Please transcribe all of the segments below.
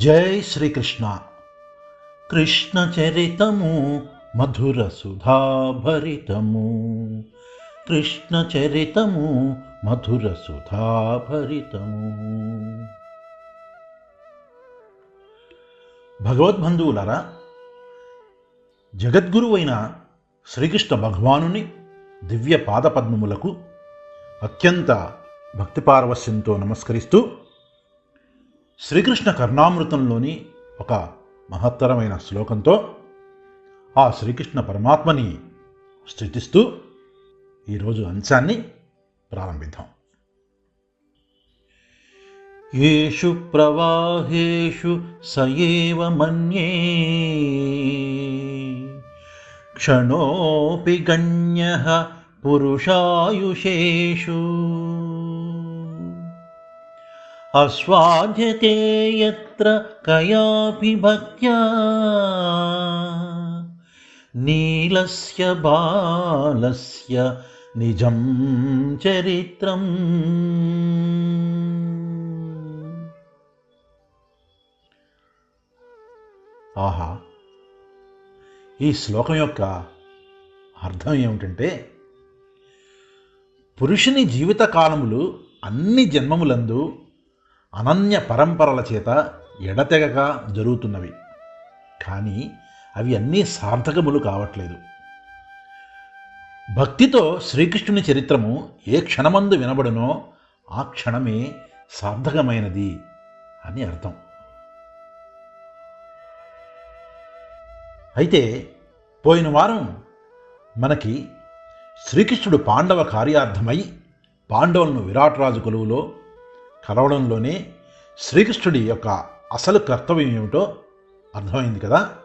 జై శ్రీకృష్ణ. కృష్ణ చరితము మధుర సుధాభరితము. కృష్ణ చరితము మధుర సుధాభరితము. భగవద్బంధువులరా జగద్గురువైన శ్రీకృష్ణ భగవానుని దివ్య పాదపద్మములకు అత్యంత భక్తిపార్వశ్యంతో నమస్కరిస్తూ శ్రీకృష్ణ కర్ణామృతంలోని ఒక మహత్తరమైన శ్లోకంతో ఆ శ్రీకృష్ణ పరమాత్మని స్థుతిస్తూ ఈరోజు అంశాన్ని ప్రారంభిద్దాం. ఏషు ప్రవాహేషు సయేవ మన్యే క్షణోపి గణ్య పురుషాయుషేషు. అస్వాధ్యతే యత్ర కయాపి భక్త్యా నీలస్య బాలస్య నిజం చరిత్రం. ఆహా ఈ శ్లోకం యొక్క అర్థం ఏమిటంటే పురుషుని జీవిత కాలములు అన్ని జన్మములందు అనన్య పరంపరల చేత ఎడతెగక జరుగుతున్నవి. కానీ అవి అన్నీ సార్థకములు కావట్లేదు. భక్తితో శ్రీకృష్ణుని చరిత్రము ఏ క్షణమందు వినబడునో ఆ క్షణమే సార్థకమైనది అని అర్థం. అయితే పోయిన వారం మనకి శ్రీకృష్ణుడు పాండవ కార్యార్థమై పాండవులను విరాటరాజు కొలువులో కలవడంలోనే శ్రీకృష్ణుడి యొక్క అసలు కర్తవ్యం ఏమిటో అర్థమైంది కదా?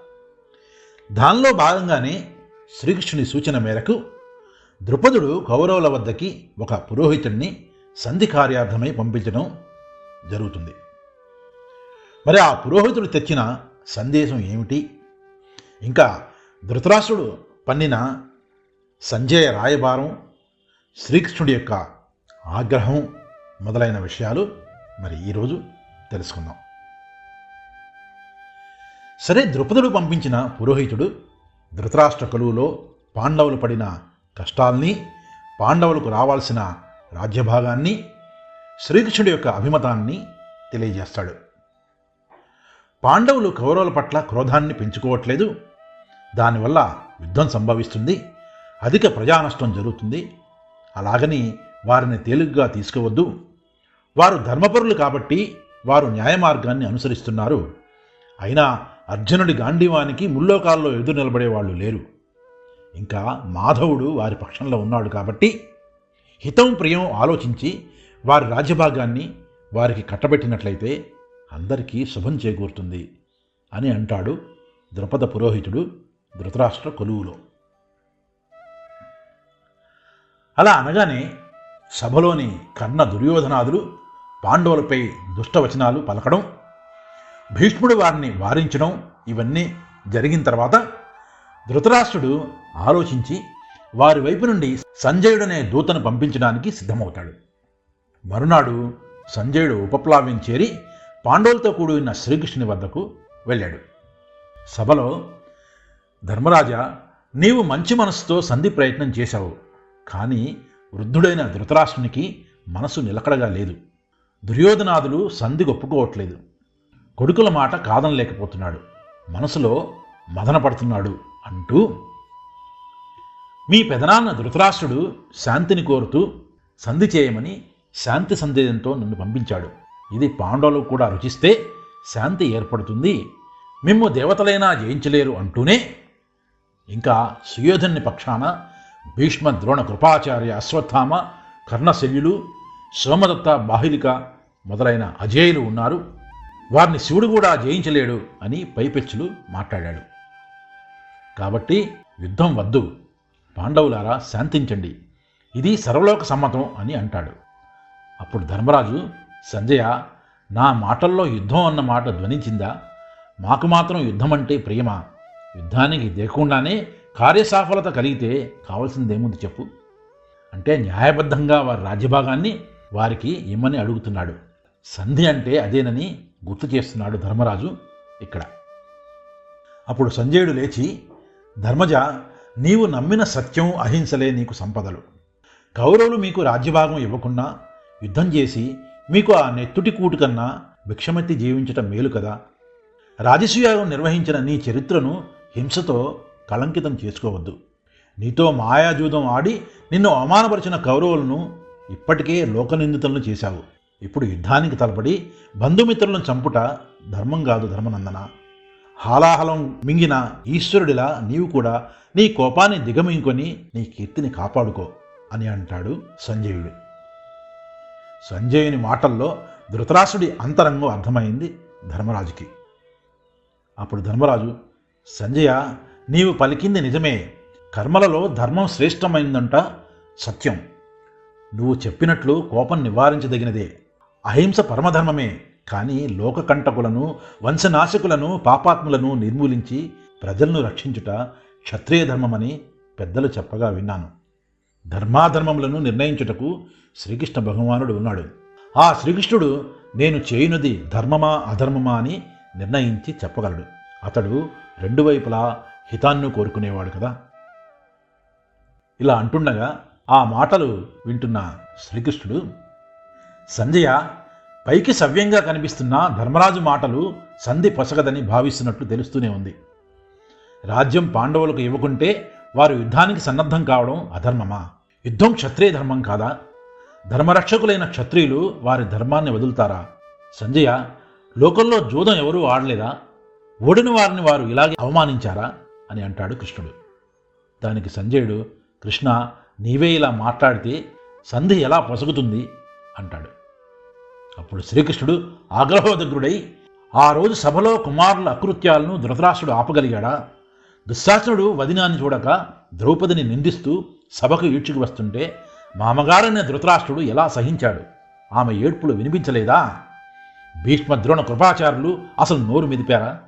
దానిలో భాగంగానే శ్రీకృష్ణుని సూచన మేరకు ద్రుపదుడు కౌరవుల వద్దకి ఒక పురోహితుడిని సంధి కార్యార్థమై పంపించడం జరుగుతుంది. మరి ఆ పురోహితుడు తెచ్చిన సందేశం ఏమిటి? ఇంకా ధృతరాష్ట్రుడు పన్నిన సంజయ రాయబారం శ్రీకృష్ణుడి యొక్క ఆగ్రహం మొదలైన విషయాలు మరి ఈరోజు తెలుసుకుందాం. సరే ద్రుపదుడు పంపించిన పురోహితుడు ధృతరాష్ట్ర కలువులో పాండవులు పడిన కష్టాల్ని పాండవులకు రావాల్సిన రాజ్యభాగాన్ని శ్రీకృష్ణుడి యొక్క అభిమతాన్ని తెలియజేస్తాడు. పాండవులు కౌరవుల పట్ల క్రోధాన్ని పెంచుకోవట్లేదు. దానివల్ల యుద్ధం సంభవిస్తుంది అధిక ప్రజానష్టం జరుగుతుంది. అలాగని వారిని తేలిగ్గా తీసుకోవద్దు. వారు ధర్మపరులు కాబట్టి వారు న్యాయమార్గాన్ని అనుసరిస్తున్నారు. అయినా అర్జునుడి గాంధీవానికి ముల్లోకాల్లో ఎదురు నిలబడే వాళ్ళు లేరు. ఇంకా మాధవుడు వారి పక్షంలో ఉన్నాడు కాబట్టి హితం ప్రియం ఆలోచించి వారి రాజ్యభాగాన్ని వారికి కట్టబెట్టినట్లయితే అందరికీ శుభం చేకూరుతుంది అని అంటాడు ద్రుపద పురోహితుడు ధృతరాష్ట్ర కొలువులో. అలా అనగానే సభలోని కన్న దుర్యోధనాదులు పాండవులపై దుష్టవచనాలు పలకడం భీష్ముడు వారిని వారించడం ఇవన్నీ జరిగిన తర్వాత ధృతరాష్ట్రుడు ఆలోచించి వారి వైపు నుండి సంజయుడనే దూతను పంపించడానికి సిద్ధమవుతాడు. మరునాడు సంజయుడు ఉపప్లావ్యం చేరి పాండవులతో కూడిన శ్రీకృష్ణుని వద్దకు వెళ్ళాడు. సభలో ధర్మరాజా నీవు మంచి మనస్సుతో సంధి ప్రయత్నం చేశావు. కానీ వృద్ధుడైన ధృతరాష్ట్రునికి మనసు నిలకడగా లేదు. దుర్యోధనాదులు సంధి ఒప్పుకోవట్లేదు కొడుకుల మాట కాదనలేకపోతున్నాడు. మనసులో మదనపడుతున్నాడు అంటూ మీ పెదనాన్న ధృతరాష్ట్రుడు శాంతిని కోరుతూ సంధి చేయమని శాంతి సందేశంతో నన్ను పంపించాడు. ఇది పాండవులు కూడా రుచిస్తే శాంతి ఏర్పడుతుంది. మిమ్ము దేవతలైనా జయించలేరు అంటూనే ఇంకా సుయోధన్ని పక్షాన భీష్మ ద్రోణ కృపాచార్య అశ్వత్థామ కర్ణశల్యులు సోమదత్త బాహిలిక మొదలైన అజేయులు ఉన్నారు. వారిని శివుడు కూడా జయించలేడు అని పైపెచ్చులు మాట్లాడాడు. కాబట్టి యుద్ధం వద్దు. పాండవులారా శాంతించండి. ఇది సర్వలోక సమ్మతం అని అంటాడు. అప్పుడు ధర్మరాజు సంజయ నా మాటల్లో యుద్ధం అన్న మాట ధ్వనించిందా? మాకు మాత్రం యుద్ధం అంటే ప్రేమ యుద్ధానికి దేకుండానే కార్యసాఫలత కలిగితే కావాల్సిందేముంది చెప్పు? అంటే న్యాయబద్ధంగా వారి రాజ్యభాగాన్ని వారికి ఇమ్మని అడుగుతున్నాడు? సంధి అంటే అదేనని గుర్తు చేస్తున్నాడు ధర్మరాజు ఇక్కడ. అప్పుడు సంజయుడు లేచి ధర్మజ నీవు నమ్మిన సత్యం అహింసలే నీకు సంపదలు. కౌరవులు మీకు రాజ్యభాగం ఇవ్వకుండా యుద్ధం చేసి మీకు ఆ నెత్తుటి కూటు కన్నా భిక్షమెత్తి జీవించటం మేలు కదా? రాజసూయాగం నిర్వహించిన నీ చరిత్రను హింసతో కళంకితం చేసుకోవద్దు. నీతో మాయాజూదం ఆడి నిన్ను అవమానపరిచిన కౌరవులను ఇప్పటికే లోకనిందితులను చేశావు. ఇప్పుడు యుద్ధానికి తలపడి బంధుమిత్రులను చంపుట ధర్మం కాదు ధర్మనందన. హాలాహలం మింగిన ఈశ్వరుడిలా నీవు కూడా నీ కోపాన్ని దిగమింగుకొని నీ కీర్తిని కాపాడుకో అని అంటాడు సంజయుడు. సంజయుని మాటల్లో ధృతరాసుడి అంతరంగం అర్థమైంది ధర్మరాజుకి. అప్పుడు ధర్మరాజు సంజయ నీవు పలికింది నిజమే. కర్మలలో ధర్మం శ్రేష్టమైందంట సత్యం. నువ్వు చెప్పినట్లు కోపం నివారించదగినదే. అహింస పరమధర్మమే. కానీ లోకకంటకులను వంశనాశకులను పాపాత్ములను నిర్మూలించి ప్రజలను రక్షించుట క్షత్రియ ధర్మమని పెద్దలు చెప్పగా విన్నాను. ధర్మాధర్మములను నిర్ణయించుటకు శ్రీకృష్ణ భగవానుడు ఉన్నాడు. ఆ శ్రీకృష్ణుడు నేను చేయునది ధర్మమా అధర్మమా అని నిర్ణయించి చెప్పగలడు. అతడు రెండు వైపులా హితాన్ను కోరుకునేవాడు కదా. ఇలా అంటుండగా ఆ మాటలు వింటున్న శ్రీకృష్ణుడు సంజయ పైకి సవ్యంగా కనిపిస్తున్న ధర్మరాజు మాటలు సంధి పొసగదని భావిస్తున్నట్లు తెలుస్తూనే ఉంది. రాజ్యం పాండవులకు ఇవ్వకుంటే వారు యుద్ధానికి సన్నద్ధం కావడం అధర్మమా? యుద్ధం క్షత్రియ ధర్మం కాదా? ధర్మరక్షకులైన క్షత్రియులు వారి ధర్మాన్ని వదులుతారా? సంజయ లోకంలో జూదం ఎవరూ ఆడలేదా? ఓడిన వారిని వారు ఇలాగే అవమానించారా? అని అంటాడు కృష్ణుడు. దానికి సంజయుడు కృష్ణ నీవే ఇలా మాట్లాడితే సంధి ఎలా పొసగుతుంది? అంటాడు. అప్పుడు శ్రీకృష్ణుడు ఆగ్రహోదగ్రుడై ఆ రోజు సభలో కుమారుల అకృత్యాలను ధృతరాష్ట్రుడు ఆపగలిగాడా? దుశ్శాసనుడు వదినాన్ని చూడక ద్రౌపదిని నిందిస్తూ సభకు ఈడ్చుకు వస్తుంటే మామగారనే ధృతరాష్ట్రుడు ఎలా సహించాడు? ఆమె ఏడ్పులు వినిపించలేదా? భీష్మ ద్రోణ కృపాచారులు అసలు నోరు మెదిపారా?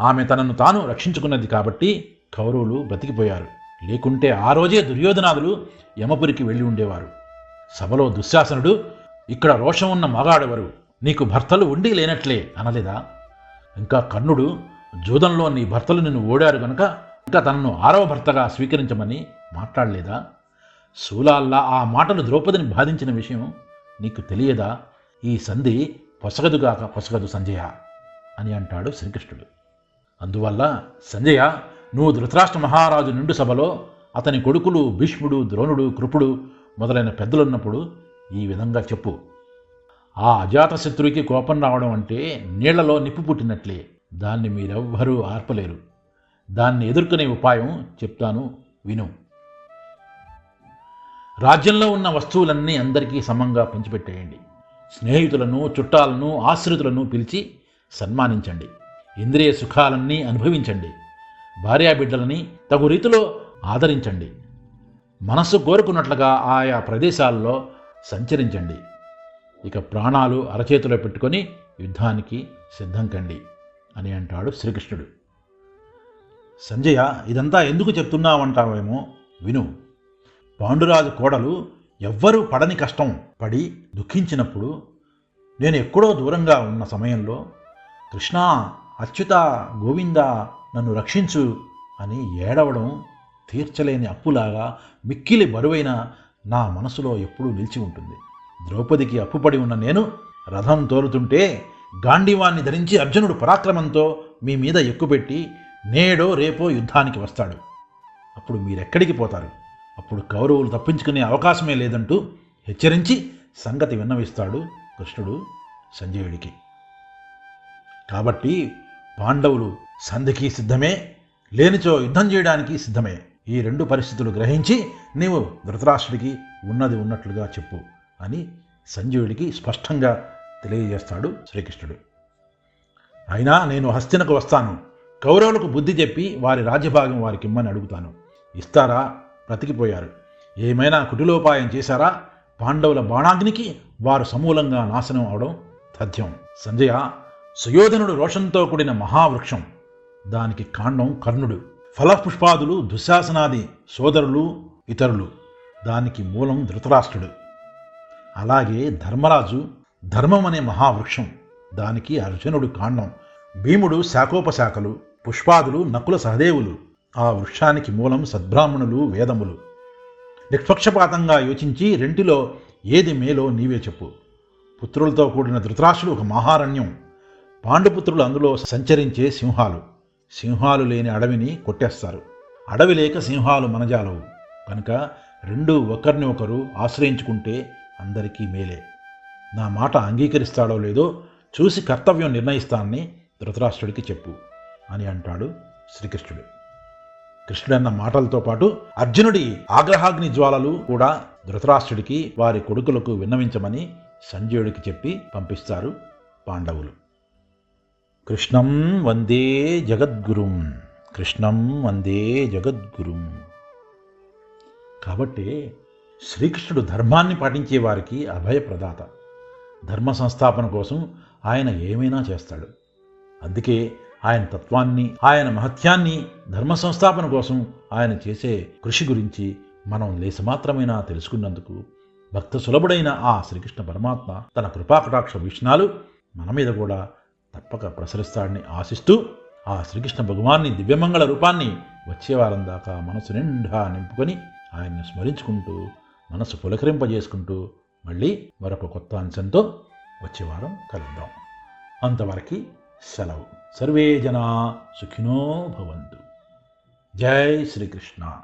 ఆమె తనను తాను రక్షించుకున్నది కాబట్టి కౌరవులు బ్రతికిపోయారు. లేకుంటే ఆ రోజే దుర్యోధనాదులు యమపురికి వెళ్ళి ఉండేవారు. సభలో దుశ్శాసనుడు ఇక్కడ రోషం ఉన్న మగాడెవరు? నీకు భర్తలు ఉండి లేనట్లే అనలేదా? ఇంకా కర్ణుడు జూదంలో నీ భర్తలు నిన్ను ఓడారు గనుక ఇంకా తనను ఆరవ భర్తగా స్వీకరించమని మాట్లాడలేదా? శూలాల్లా ఆ మాటలు ద్రౌపదిని బాధించిన విషయం నీకు తెలియదా? ఈ సంధి పొసగదుగాక పొసగదు సంజయ అని అంటాడు శ్రీకృష్ణుడు. అందువల్ల సంజయ నువ్వు ధృతరాష్ట్ర మహారాజు నిండు సభలో అతని కొడుకులు భీష్ముడు ద్రోణుడు కృపుడు మొదలైన పెద్దలున్నప్పుడు ఈ విధంగా చెప్పు. ఆ అజాతశత్రువుకి కోపం రావడం అంటే నీళ్ళలో నిప్పు పుట్టినట్లే. దాన్ని మీరెవ్వరూ ఆర్పలేరు. దాన్ని ఎదుర్కొనే ఉపాయం చెప్తాను విను. రాజ్యంలో ఉన్న వస్తువులన్నీ అందరికీ సమంగా పంచిపెట్టేయండి. స్నేహితులను చుట్టాలను ఆశ్రితులను పిలిచి సన్మానించండి. ఇంద్రియ సుఖాలన్నీ అనుభవించండి. భార్యాబిడ్డలని తగు రీతిలో ఆదరించండి. మనస్సు కోరుకున్నట్లుగా ఆయా ప్రదేశాల్లో సంచరించండి. ఇక ప్రాణాలు అరచేతిలో పెట్టుకొని యుద్ధానికి సిద్ధం కండి అని అంటాడు శ్రీకృష్ణుడు. సంజయ ఇదంతా ఎందుకు చెప్తున్నావంటావేమో విను. పాండురాజు కోడలు ఎవ్వరూ పడని కష్టం పడి దుఃఖించినప్పుడు నేను ఎక్కడో దూరంగా ఉన్న సమయంలో కృష్ణ అచ్యుత గోవింద నన్ను రక్షించు అని ఏడవడం తీర్చలేని అప్పులాగా మిక్కిలి బరువైన నా మనసులో ఎప్పుడూ నిలిచి ఉంటుంది. ద్రౌపదికి అప్పుపడి ఉన్న నేను రథం తోలుతుంటే గాంధీవాన్ని ధరించి అర్జునుడు పరాక్రమంతో మీ మీద ఎక్కుపెట్టి నేడో రేపో యుద్ధానికి వస్తాడు. అప్పుడు మీరెక్కడికి పోతారు? అప్పుడు కౌరవులు తప్పించుకునే అవకాశమే లేదంటూ హెచ్చరించి సంగతి విన్నవిస్తాడు కృష్ణుడు సంజయుడికి. కాబట్టి పాండవులు సంధికి సిద్ధమే లేనిచో యుద్ధం చేయడానికి సిద్ధమే. ఈ రెండు పరిస్థితులు గ్రహించి నీవు ధృతరాష్ట్రుడికి ఉన్నది ఉన్నట్లుగా చెప్పు అని సంజయుడికి స్పష్టంగా తెలియజేస్తాడు శ్రీకృష్ణుడు. అయినా నేను హస్తినకు వస్తాను. కౌరవులకు బుద్ధి చెప్పి వారి రాజ్యభాగం వారికి ఇమ్మని అడుగుతాను. ఇస్తారా? బ్రతికిపోయారు. ఏమైనా కుటిలోపాయం చేశారా? పాండవుల బాణాగ్నికి వారు సమూలంగా నాశనం అవడం తథ్యం. సంజయ సుయోధనుడు రోషంతో కూడిన మహావృక్షం. దానికి కాండం కర్ణుడు. ఫలపుష్పాదులు దుశ్శాసనాది సోదరులు ఇతరులు. దానికి మూలం ధృతరాష్ట్రుడు. అలాగే ధర్మరాజు ధర్మం అనే మహావృక్షం. దానికి అర్జునుడు కాండం. భీముడు శాఖోపశాఖలు పుష్పాదులు నకుల సహదేవులు. ఆ వృక్షానికి మూలం సద్బ్రాహ్మణులు వేదములు. నిష్పక్షపాతంగా యోచించి రెంటిలో ఏది మేలో నీవే చెప్పు. పుత్రులతో కూడిన ధృతరాష్ట్రుడు ఒక మహారణ్యం. పాండుపుత్రులు అందులో సంచరించే సింహాలు. సింహాలు లేని అడవిని కొట్టేస్తారు. అడవి లేక సింహాలు మనజాలవు. కనుక రెండు ఒకరిని ఒకరు ఆశ్రయించుకుంటే అందరికీ మేలే. నా మాట అంగీకరిస్తాడో లేదో చూసి కర్తవ్యం నిర్ణయిస్తానని ధృతరాష్ట్రుడికి చెప్పు అని అంటాడు శ్రీకృష్ణుడు. కృష్ణుడన్న మాటలతో పాటు అర్జునుడి ఆగ్రహాగ్ని జ్వాలలు కూడా ధృతరాష్ట్రుడికి వారి కొడుకులకు విన్నవించమని సంజయుడికి చెప్పి పంపిస్తారు పాండవులు. కృష్ణం వందే జగద్గురుం. కృష్ణం వందే జగద్గురుం. కాబట్టి శ్రీకృష్ణుడు ధర్మాన్ని పాటించే వారికి అభయప్రదాత. ధర్మ సంస్థాపన కోసం ఆయన ఏమైనా చేస్తాడు. అందుకే ఆయన తత్వాన్ని ఆయన మహత్యాన్ని ధర్మ సంస్థాపన కోసం ఆయన చేసే కృషి గురించి మనం లేసమాత్రమైనా తెలుసుకున్నందుకు భక్త సులభుడైన ఆ శ్రీకృష్ణ పరమాత్మ తన కృపాకటాక్ష వీక్షణాలు మన మీద కూడా తప్పక ప్రసరిస్తాడని ఆశిస్తూ ఆ శ్రీకృష్ణ భగవాన్ని దివ్యమంగళ రూపాన్ని వచ్చే వారం దాకా మనసు నిండా నింపుకొని ఆయన్ని స్మరించుకుంటూ మనసు పులకరింపజేసుకుంటూ మళ్ళీ మరొక కొత్త అంశంతో వచ్చే వారం కలుద్దాం. అంతవరకు సెలవు. సర్వే జనా సుఖినో భవంతు. జై శ్రీకృష్ణ.